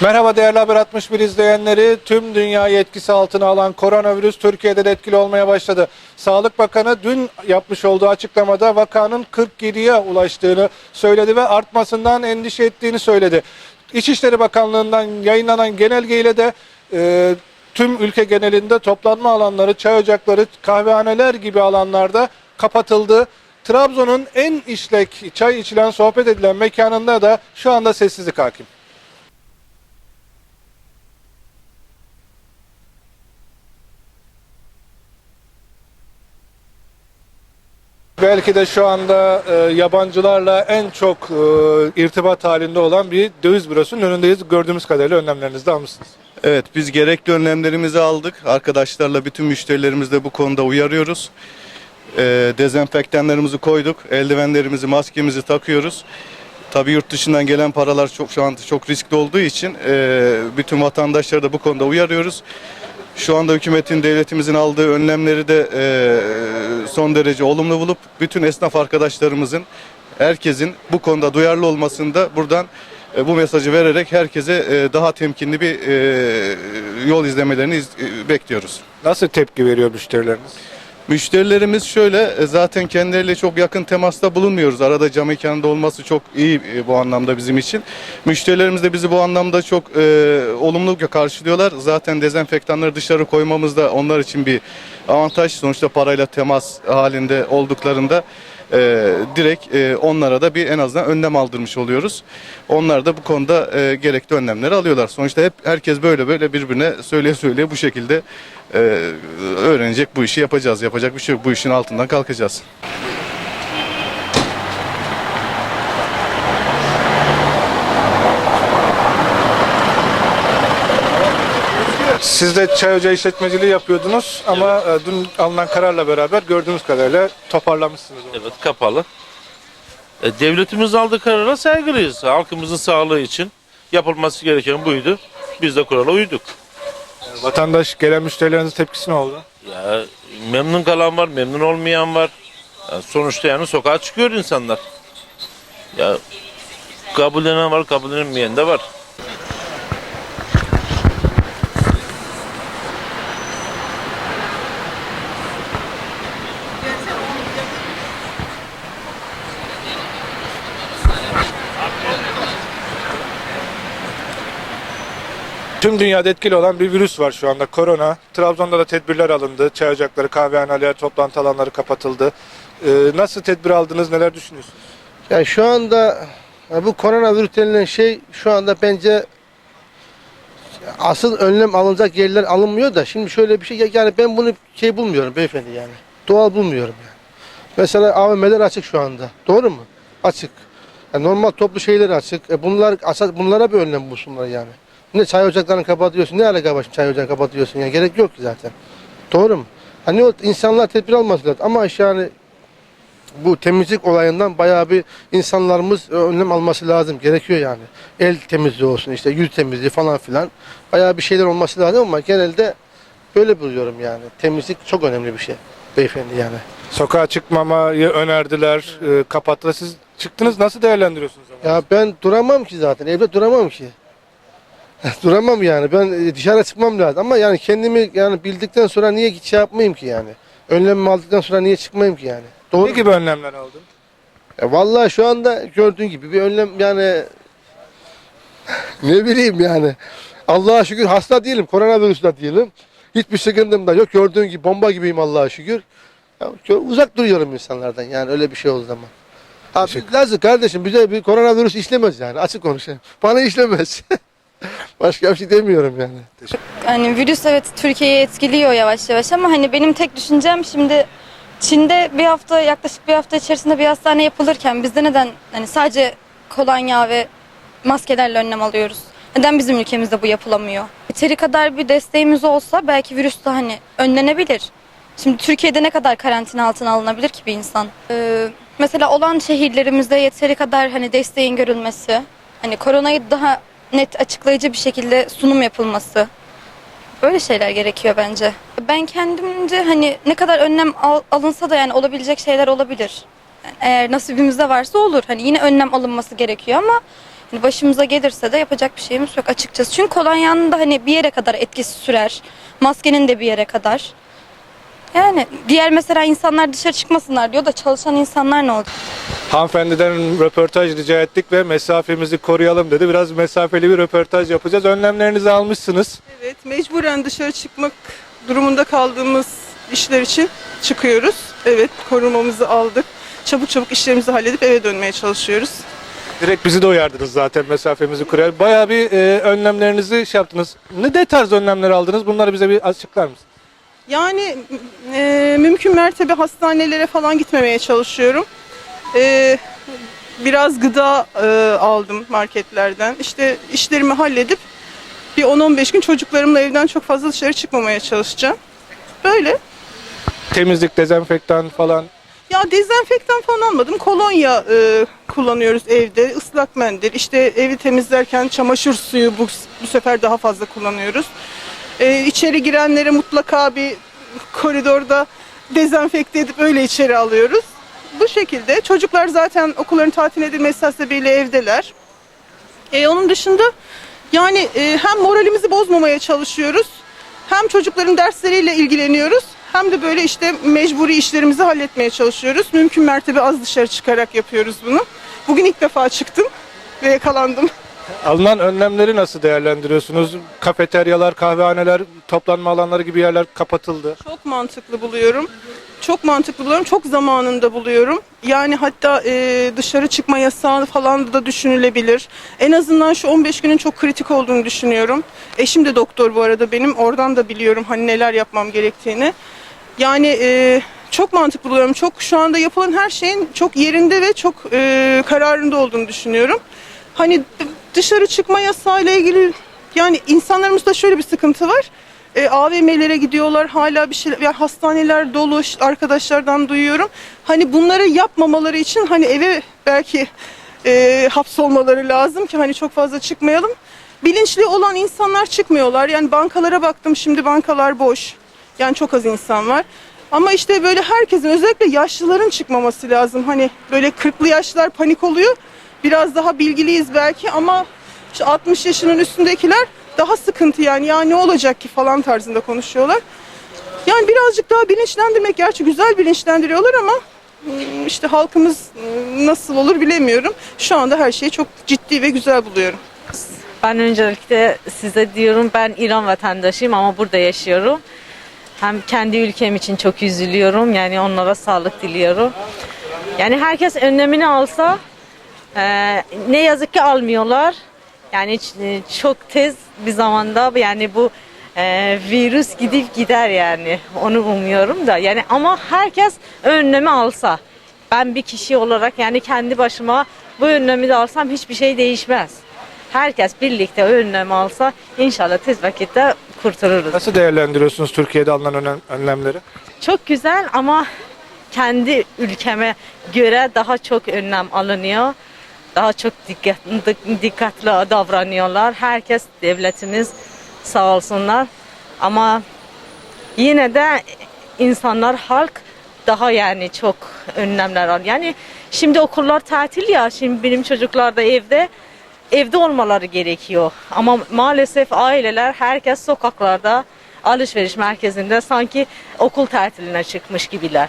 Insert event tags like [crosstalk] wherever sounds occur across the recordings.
Merhaba değerli Haber 61 izleyenleri. Tüm dünyayı etkisi altına alan koronavirüs Türkiye'de de etkili olmaya başladı. Sağlık Bakanı dün yapmış olduğu açıklamada vakanın 47'ye ulaştığını söyledi ve artmasından endişe ettiğini söyledi. İçişleri Bakanlığı'ndan yayınlanan genelgeyle de e, tüm ülke genelinde toplanma alanları, çay ocakları, kahvehaneler gibi alanlarda kapatıldı. Trabzon'un en işlek çay içilen, sohbet edilen mekanında da şu anda sessizlik hakim. Belki de şu anda e, yabancılarla en çok e, irtibat halinde olan bir döviz bürosunun önündeyiz. Gördüğümüz kadarıyla önlemlerinizi de almışsınız. Evet biz gerekli önlemlerimizi aldık. Arkadaşlarla bütün müşterilerimizi de bu konuda uyarıyoruz. Ee, dezenfektanlarımızı koyduk. Eldivenlerimizi, maskemizi takıyoruz. Tabii yurt dışından gelen paralar çok şu anda çok riskli olduğu için e, bütün vatandaşları da bu konuda uyarıyoruz. Şu anda hükümetin, devletimizin aldığı önlemleri de e, son derece olumlu bulup bütün esnaf arkadaşlarımızın, herkesin bu konuda duyarlı olmasını da buradan e, bu mesajı vererek herkese e, daha temkinli bir e, yol izlemelerini iz- e, bekliyoruz. Nasıl tepki veriyor müşterileriniz? Müşterilerimiz şöyle e, zaten kendileriyle çok yakın temasta bulunmuyoruz. Arada cam mekanında olması çok iyi e, bu anlamda bizim için. Müşterilerimiz de bizi bu anlamda çok e, olumlu karşılıyorlar. Zaten dezenfektanları dışarı koymamız da onlar için bir avantaj. Sonuçta parayla temas halinde olduklarında e, direkt e, onlara da bir en azından önlem aldırmış oluyoruz. Onlar da bu konuda e, gerekli önlemleri alıyorlar. Sonuçta hep herkes böyle böyle birbirine söyleye söyleye bu şekilde e, öğrenecek bu işi yapacağız. Yapacak bir şey yok. Bu işin altından kalkacağız. Siz de çay ocağı işletmeciliği yapıyordunuz ama e, dün alınan kararla beraber gördüğümüz kadarıyla toparlamışsınız. onu. Evet kapalı. E, devletimiz aldığı karara saygılıyız. Halkımızın sağlığı için yapılması gereken buydu. Biz de kurala uyduk. Vatandaş gelen müşterilerinizin tepkisi ne oldu? Ya memnun kalan var, memnun olmayan var. Ya, sonuçta yani sokağa çıkıyor insanlar. Ya kabullenen var, kabullenmeyen de var. Tüm dünyada etkili olan bir virüs var şu anda korona. Trabzon'da da tedbirler alındı. Çay ocakları, kahvehaneler, toplantı alanları kapatıldı. E, nasıl tedbir aldınız, neler düşünüyorsunuz? Yani şu anda ya bu koronavirüs denilen şey şu anda bence asıl önlem alınacak yerler alınmıyor da şimdi şöyle bir şey yani ben bunu şey bulmuyorum beyefendi yani. Doğal bulmuyorum yani. Mesela AVM'ler açık şu anda. Doğru mu? Açık. Yani normal toplu şeyler açık. E bunlar bunlara bir önlem bulsunlar yani. Ne çay ocaklarını kapatıyorsun, ne alaka başın çay ocağını kapatıyorsun yani gerek yok ki zaten. Doğru mu? Hani o insanlar tedbir alması lazım ama yani bu temizlik olayından bayağı bir insanlarımız önlem alması lazım. Gerekiyor yani. El temizliği olsun işte yüz temizliği falan filan. Bayağı bir şeyler olması lazım ama genelde böyle buluyorum yani. Temizlik çok önemli bir şey beyefendi yani. Sokağa çıkmamayı önerdiler, e, kapattılar. Siz çıktınız, nasıl değerlendiriyorsunuz? ama? Ya ben duramam ki zaten. Evde duramam ki. Duramam yani. Ben e, dışarı çıkmam lazım. Ama yani kendimi yani bildikten sonra niye git şey yapmayayım ki yani? Önlemimi aldıktan sonra niye çıkmayayım ki yani? Doğru. Ne gibi önlemler aldın? E vallahi şu anda gördüğün gibi bir önlem yani ne bileyim yani. Allah'a şükür hasta değilim, koronavirüsle değilim. Hiçbir sıkıntım da yok. Gördüğün gibi bomba gibiyim Allah'a şükür. Ya, uzak duruyorum insanlardan yani öyle bir şey olduğu zaman. Abi lazım kardeşim bize bir koronavirüs işlemez yani açık konuşayım. Bana işlemez. [laughs] Başka bir şey demiyorum yani. Hani virüs evet Türkiye'yi etkiliyor yavaş yavaş ama hani benim tek düşüncem şimdi Çin'de bir hafta yaklaşık bir hafta içerisinde bir hastane yapılırken bizde neden hani sadece kolonya ve maskelerle önlem alıyoruz? Neden bizim ülkemizde bu yapılamıyor? Yeteri kadar bir desteğimiz olsa belki virüs de hani önlenebilir. Şimdi Türkiye'de ne kadar karantina altına alınabilir ki bir insan? Ee, mesela olan şehirlerimizde yeteri kadar hani desteğin görülmesi, hani koronayı daha net açıklayıcı bir şekilde sunum yapılması. Böyle şeyler gerekiyor bence. Ben kendimce hani ne kadar önlem al- alınsa da yani olabilecek şeyler olabilir. Yani eğer nasibimizde varsa olur. Hani yine önlem alınması gerekiyor ama Hani başımıza gelirse de yapacak bir şeyimiz yok açıkçası. Çünkü kolonyanın da hani bir yere kadar etkisi sürer. Maskenin de bir yere kadar. Yani diğer mesela insanlar dışarı çıkmasınlar diyor da çalışan insanlar ne olacak? Hanımefendiden röportaj rica ettik ve mesafemizi koruyalım dedi. Biraz mesafeli bir röportaj yapacağız. Önlemlerinizi almışsınız. Evet, mecburen dışarı çıkmak durumunda kaldığımız işler için çıkıyoruz. Evet, korumamızı aldık. Çabuk çabuk işlerimizi halledip eve dönmeye çalışıyoruz. Direkt bizi de uyardınız zaten mesafemizi koruyarak. Bayağı bir e, önlemlerinizi şey yaptınız. Ne de tarz önlemler aldınız? Bunları bize bir açıklar mısınız? Yani e, mümkün mertebe hastanelere falan gitmemeye çalışıyorum. E, biraz gıda e, aldım marketlerden. İşte işlerimi halledip bir 10-15 gün çocuklarımla evden çok fazla dışarı çıkmamaya çalışacağım. Böyle. Temizlik, dezenfektan falan. Ya dezenfektan falan almadım. Kolonya e, kullanıyoruz evde. Islak mendil. İşte evi temizlerken çamaşır suyu bu, bu sefer daha fazla kullanıyoruz. E, içeri girenlere mutlaka bir koridorda dezenfekte edip öyle içeri alıyoruz. Bu şekilde. Çocuklar zaten okulların tatil edilmesi hasebiyle evdeler. E, onun dışında yani e, hem moralimizi bozmamaya çalışıyoruz. Hem çocukların dersleriyle ilgileniyoruz. Hem de böyle işte mecburi işlerimizi halletmeye çalışıyoruz. Mümkün mertebe az dışarı çıkarak yapıyoruz bunu. Bugün ilk defa çıktım ve yakalandım. Alınan önlemleri nasıl değerlendiriyorsunuz? Kafeteryalar, kahvehaneler, toplanma alanları gibi yerler kapatıldı. Çok mantıklı buluyorum. Çok mantıklı buluyorum. Çok zamanında buluyorum. Yani hatta e, dışarı çıkma yasağı falan da düşünülebilir. En azından şu 15 günün çok kritik olduğunu düşünüyorum. Eşim de doktor bu arada benim. Oradan da biliyorum hani neler yapmam gerektiğini. Yani e, çok mantıklı buluyorum. Çok şu anda yapılan her şeyin çok yerinde ve çok e, kararında olduğunu düşünüyorum. Hani dışarı çıkma yasağıyla ilgili yani insanlarımızda şöyle bir sıkıntı var. E, AVM'lere gidiyorlar hala bir şeyler yani hastaneler dolu arkadaşlardan duyuyorum. Hani bunları yapmamaları için hani eve belki e, hapsolmaları lazım ki hani çok fazla çıkmayalım. Bilinçli olan insanlar çıkmıyorlar. Yani bankalara baktım şimdi bankalar boş. Yani çok az insan var. Ama işte böyle herkesin özellikle yaşlıların çıkmaması lazım. Hani böyle 40'lı yaşlılar panik oluyor. Biraz daha bilgiliyiz belki ama işte 60 yaşının üstündekiler daha sıkıntı yani ya ne olacak ki falan tarzında konuşuyorlar. Yani birazcık daha bilinçlendirmek gerçi güzel bilinçlendiriyorlar ama ım, işte halkımız ım, nasıl olur bilemiyorum. Şu anda her şeyi çok ciddi ve güzel buluyorum. Ben öncelikle size diyorum ben İran vatandaşıyım ama burada yaşıyorum. Hem kendi ülkem için çok üzülüyorum. Yani onlara sağlık diliyorum. Yani herkes önlemini alsa e, ne yazık ki almıyorlar. Yani e, çok tez bir zamanda yani bu e, virüs gidip gider yani. Onu umuyorum da. Yani ama herkes önlemi alsa. Ben bir kişi olarak yani kendi başıma bu önlemi de alsam hiçbir şey değişmez. Herkes birlikte önlem alsa inşallah tez vakitte kurtuluruz. Nasıl değerlendiriyorsunuz Türkiye'de alınan önlemleri? Çok güzel ama kendi ülkeme göre daha çok önlem alınıyor. Daha çok dikkat, dik- dikkatli davranıyorlar. Herkes devletimiz sağ olsunlar. Ama yine de insanlar halk daha yani çok önlemler al. Yani şimdi okullar tatil ya. Şimdi benim çocuklar da evde evde olmaları gerekiyor. Ama maalesef aileler herkes sokaklarda alışveriş merkezinde sanki okul tatiline çıkmış gibiler.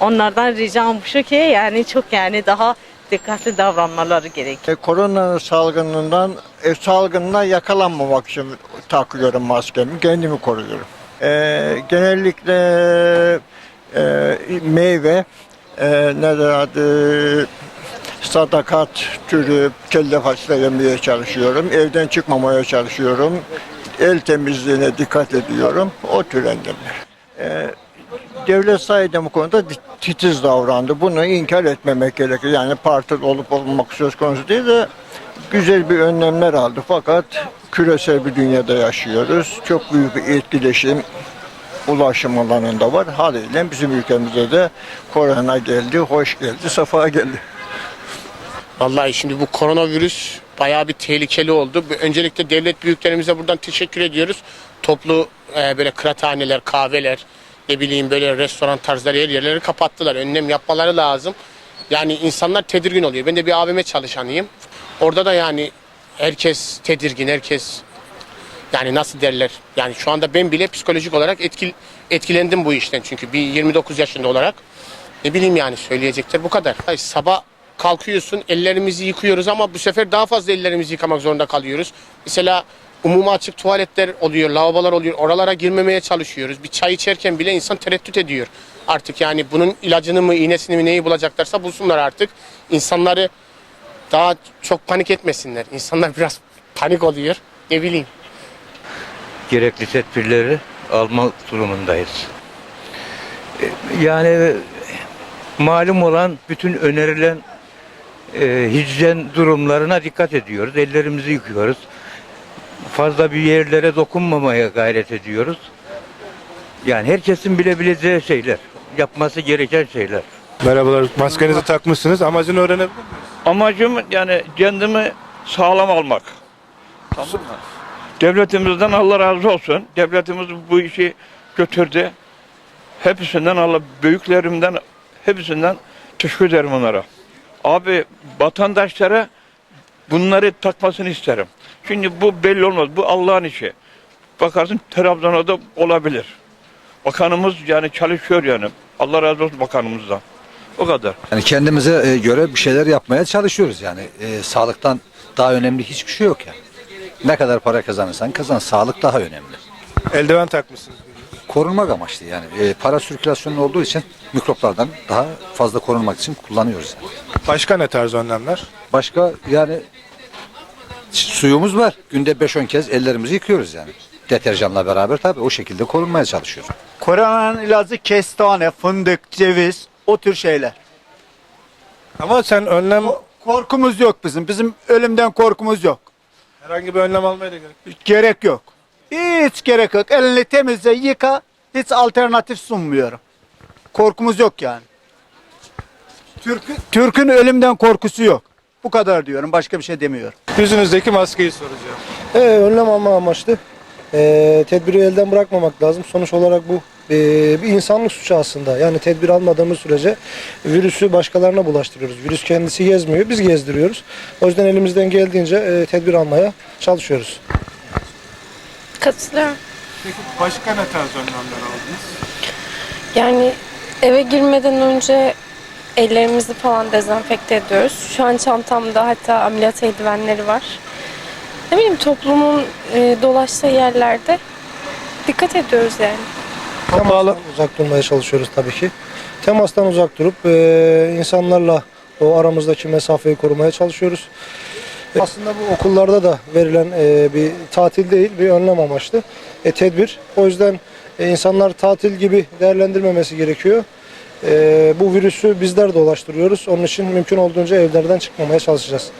Onlardan ricam şu ki yani çok yani daha dikkatli davranmaları gerekiyor. E, korona salgınından e, salgından yakalanmamak için takıyorum maskemi, kendimi koruyorum. E, genellikle e, meyve, e, ne adı, sadakat türü kelle fasulye yemeye çalışıyorum. Evden çıkmamaya çalışıyorum. El temizliğine dikkat ediyorum. O tür önlemler. E, devlet sayede bu konuda titiz davrandı. Bunu inkar etmemek gerekir. Yani parti olup olmamak söz konusu değil de güzel bir önlemler aldı. Fakat küresel bir dünyada yaşıyoruz. Çok büyük bir etkileşim ulaşım alanında var. Haliyle bizim ülkemize de korona geldi, hoş geldi, safa geldi. Vallahi şimdi bu koronavirüs bayağı bir tehlikeli oldu. Öncelikle devlet büyüklerimize buradan teşekkür ediyoruz. Toplu e, böyle kıraathaneler, kahveler, ne bileyim böyle restoran tarzları yer yerleri kapattılar. Önlem yapmaları lazım. Yani insanlar tedirgin oluyor. Ben de bir AVM çalışanıyım. Orada da yani herkes tedirgin, herkes yani nasıl derler? Yani şu anda ben bile psikolojik olarak etkil, etkilendim bu işten çünkü bir 29 yaşında olarak ne bileyim yani söyleyecekler bu kadar. Hayır, sabah kalkıyorsun ellerimizi yıkıyoruz ama bu sefer daha fazla ellerimizi yıkamak zorunda kalıyoruz. Mesela umuma açık tuvaletler oluyor, lavabolar oluyor. Oralara girmemeye çalışıyoruz. Bir çay içerken bile insan tereddüt ediyor. Artık yani bunun ilacını mı, iğnesini mi neyi bulacaklarsa bulsunlar artık. İnsanları daha çok panik etmesinler. İnsanlar [laughs] biraz panik oluyor. Ne bileyim. gerekli tedbirleri almak durumundayız. E, Yani malum olan bütün önerilen e, hijyen durumlarına dikkat ediyoruz. Ellerimizi yıkıyoruz. Fazla bir yerlere dokunmamaya gayret ediyoruz. Yani herkesin bilebileceği şeyler, yapması gereken şeyler. Merhabalar. Maskenizi takmışsınız. Amacını öğrenebilir miyim? Amacım yani kendimi sağlam almak. Tamam mı? Devletimizden Allah razı olsun. Devletimiz bu işi götürdü. Hepsinden Allah büyüklerimden hepsinden teşekkür ederim onlara. Abi vatandaşlara bunları takmasını isterim. Şimdi bu belli olmaz. Bu Allah'ın işi. Bakarsın Trabzon'a da olabilir. Bakanımız yani çalışıyor yani. Allah razı olsun bakanımızdan. O kadar. Yani kendimize e, göre bir şeyler yapmaya çalışıyoruz yani. E, sağlıktan daha önemli hiçbir şey yok yani. Ne kadar para kazanırsan kazan, sağlık daha önemli. Eldiven takmışsınız. Korunmak amaçlı yani. E, para sirkülasyonu olduğu için mikroplardan daha fazla korunmak için kullanıyoruz. Yani. Başka ne tarz önlemler? Başka yani suyumuz var. Günde 5-10 kez ellerimizi yıkıyoruz yani. Deterjanla beraber tabii o şekilde korunmaya çalışıyoruz. Koronanın ilacı kestane, fındık, ceviz o tür şeyler. Ama sen önlem Korkumuz yok bizim. Bizim ölümden korkumuz yok. herhangi bir önlem almaya da gerek yok. Gerek yok. Hiç gerek yok. Elini temizle, yıka. Hiç alternatif sunmuyorum. Korkumuz yok yani. Türk'ün Türk'ün ölümden korkusu yok. Bu kadar diyorum. Başka bir şey demiyorum. Yüzünüzdeki maskeyi soracağım. Ee, önlem alma amaçlı. Ee, tedbiri elden bırakmamak lazım. Sonuç olarak bu e, bir insanlık suçu aslında. Yani tedbir almadığımız sürece virüsü başkalarına bulaştırıyoruz. Virüs kendisi gezmiyor, biz gezdiriyoruz. O yüzden elimizden geldiğince e, tedbir almaya çalışıyoruz. Katılıyorum. Peki başka ne tarz önlemler aldınız? Yani eve girmeden önce ellerimizi falan dezenfekte ediyoruz. Şu an çantamda hatta ameliyat eldivenleri var. Ne bileyim toplumun e, dolaştığı yerlerde dikkat ediyoruz yani. Temastan uzak durmaya çalışıyoruz tabii ki. Temastan uzak durup e, insanlarla o aramızdaki mesafeyi korumaya çalışıyoruz. E, Aslında bu okullarda da verilen e, bir tatil değil, bir önlem amaçlı e, tedbir. O yüzden e, insanlar tatil gibi değerlendirmemesi gerekiyor. E, bu virüsü bizler dolaştırıyoruz. Onun için mümkün olduğunca evlerden çıkmamaya çalışacağız.